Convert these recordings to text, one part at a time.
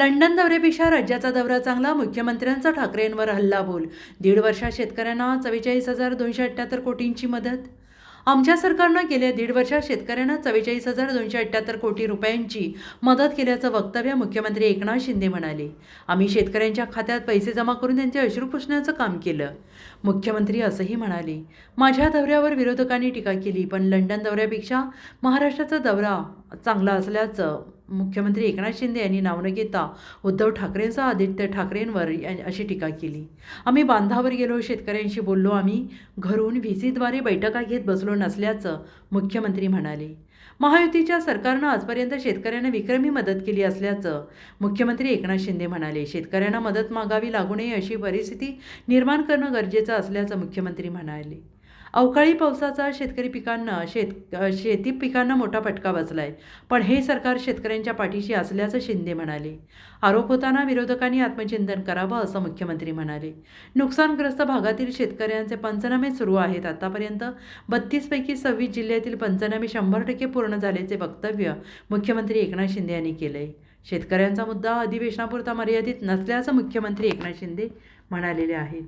London दौऱ्यापेक्षा राज्याचा दौरा चांगला मुख्यमंत्र्यांचा ठाकरेंवर हल्लाबोल. दीड वर्षात शेतकऱ्यांना चव्वेचाळीस हजार दोनशे अठ्ठ्याहत्तर कोटींची मदत. आमच्या सरकारनं गेल्या दीड वर्षात शेतकऱ्यांना चव्वेचाळीस हजार दोनशे अठ्ठ्याहत्तर कोटी रुपयांची मदत केल्याचं वक्तव्य मुख्यमंत्री एकनाथ शिंदे म्हणाले. आम्ही शेतकऱ्यांच्या खात्यात पैसे जमा करून त्यांचे अश्रू पुसण्याचं काम केलं. मुख्यमंत्री असंही म्हणाले माझ्या दौऱ्यावर विरोधकांनी टीका केली पण लंडन दौऱ्यापेक्षा महाराष्ट्राचा दौरा चांगला असल्याचं मुख्यमंत्री एकनाथ शिंदे यांनी नाव न घेता उद्धव ठाकरेंचा आदित्य ठाकरेंवर अशी टीका केली. आम्ही बांधावर गेलो शेतकऱ्यांशी बोललो आम्ही घरून व्ही सीद्वारे बैठका घेत बसलो नसल्याचं मुख्यमंत्री म्हणाले. महायुतीच्या सरकारनं आजपर्यंत शेतकऱ्यांना विक्रमी मदत केली असल्याचं मुख्यमंत्री एकनाथ शिंदे म्हणाले. शेतकऱ्यांना मदत मागावी लागू नये अशी परिस्थिती निर्माण करणं गरजेचं असल्याचं मुख्यमंत्री म्हणाले. अवकाळी पावसाचा शेतकरी पिकांना शेत शेती पिकांना मोठा फटका बसला आहे पण हे सरकार शेतकऱ्यांच्या पाठीशी असल्याचं शिंदे म्हणाले. आरोप होताना विरोधकांनी आत्मचिंतन करावं असं मुख्यमंत्री म्हणाले. नुकसानग्रस्त भागातील शेतकऱ्यांचे पंचनामे सुरू आहेत. आतापर्यंत बत्तीसपैकी सव्वीस जिल्ह्यातील पंचनामे शंभर टक्के पूर्ण झाल्याचे वक्तव्य मुख्यमंत्री एकनाथ शिंदे यांनी केलंय. शेतकऱ्यांचा मुद्दा अधिवेशनापुरता मर्यादित नसल्याचं मुख्यमंत्री एकनाथ शिंदे म्हणालेले आहेत.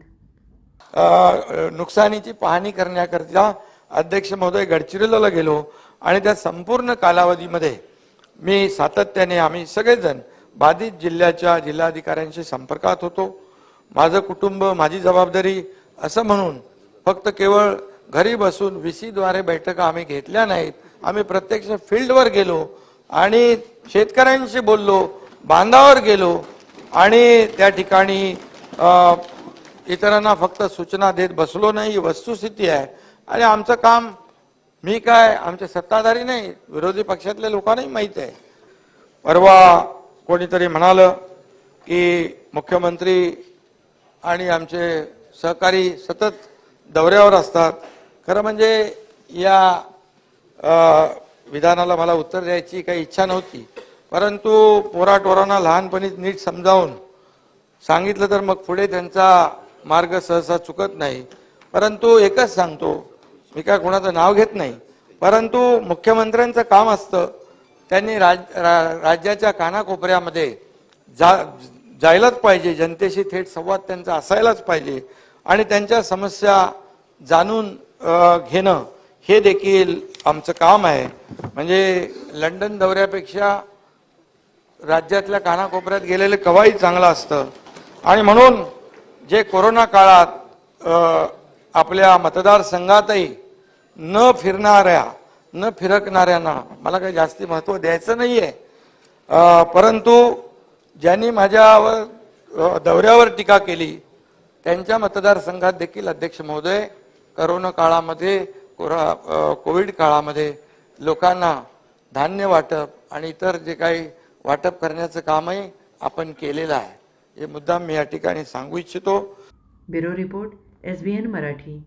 नुकसानीची पाहणी करण्याकरिता अध्यक्ष महोदय गडचिरोलीला गेलो आणि त्या संपूर्ण कालावधीमध्ये मी सातत्याने आम्ही सगळेजण बाधित जिल्ह्याच्या जिल्हाधिकाऱ्यांशी संपर्कात होतो. माझं कुटुंब माझी जबाबदारी असं म्हणून फक्त केवळ घरी बसून व्हीसीद्वारे बैठका आम्ही घेतल्या नाहीत. आम्ही प्रत्यक्ष फील्डवर गेलो आणि शेतकऱ्यांशी बोललो बांधावर गेलो आणि त्या ठिकाणी इतरांना फक्त सूचना देत बसलो नाही ही वस्तुस्थिती आहे. आणि आमचं काम मी काय आमचे सत्ताधारी नाही विरोधी पक्षातल्या लोकांनाही माहीत आहे. परवा कोणीतरी म्हणालं की मुख्यमंत्री आणि आमचे सहकारी सतत दौऱ्यावर असतात. खरं म्हणजे या विधानाला मला उत्तर द्यायची काही इच्छा नव्हती. परंतु पोराटोरांना लहानपणीच नीट समजावून सांगितलं तर मग पुढे त्यांचा मार्ग सहसा चुकत नाही. परंतु एकच सांगतो मी काय कोणाचं नाव घेत नाही. परंतु मुख्यमंत्र्यांचं काम असतं त्यांनी राज रा- राज्याच्या कानाकोपऱ्यामध्ये जा जायलाच पाहिजे जनतेशी थेट संवाद त्यांचा असायलाच पाहिजे. आणि त्यांच्या समस्या जाणून घेणं हे देखील आमचं काम आहे. म्हणजे लंडन दौऱ्यापेक्षा राज्यातल्या कानाकोपऱ्यात गेलेलं कवाई चांगलं असतं. आणि म्हणून जे कोरोना काळात आपल्या मतदारसंघातही न फिरणाऱ्या न फिरकणाऱ्यांना मला काही जास्ती महत्त्व द्यायचं नाही आहे परंतु ज्यांनी माझ्यावर दौऱ्यावर टीका केली त्यांच्या मतदारसंघात देखील अध्यक्ष महोदय करोना काळामध्ये कोरा कोविड काळामध्ये लोकांना धान्य वाटप आणि इतर जे काही वाटप करण्याचं कामही आपण केलेलं आहे. हे मुद्दाम मी या ठिकाणी सांगू इच्छितो. Bureau report S B N Marathi.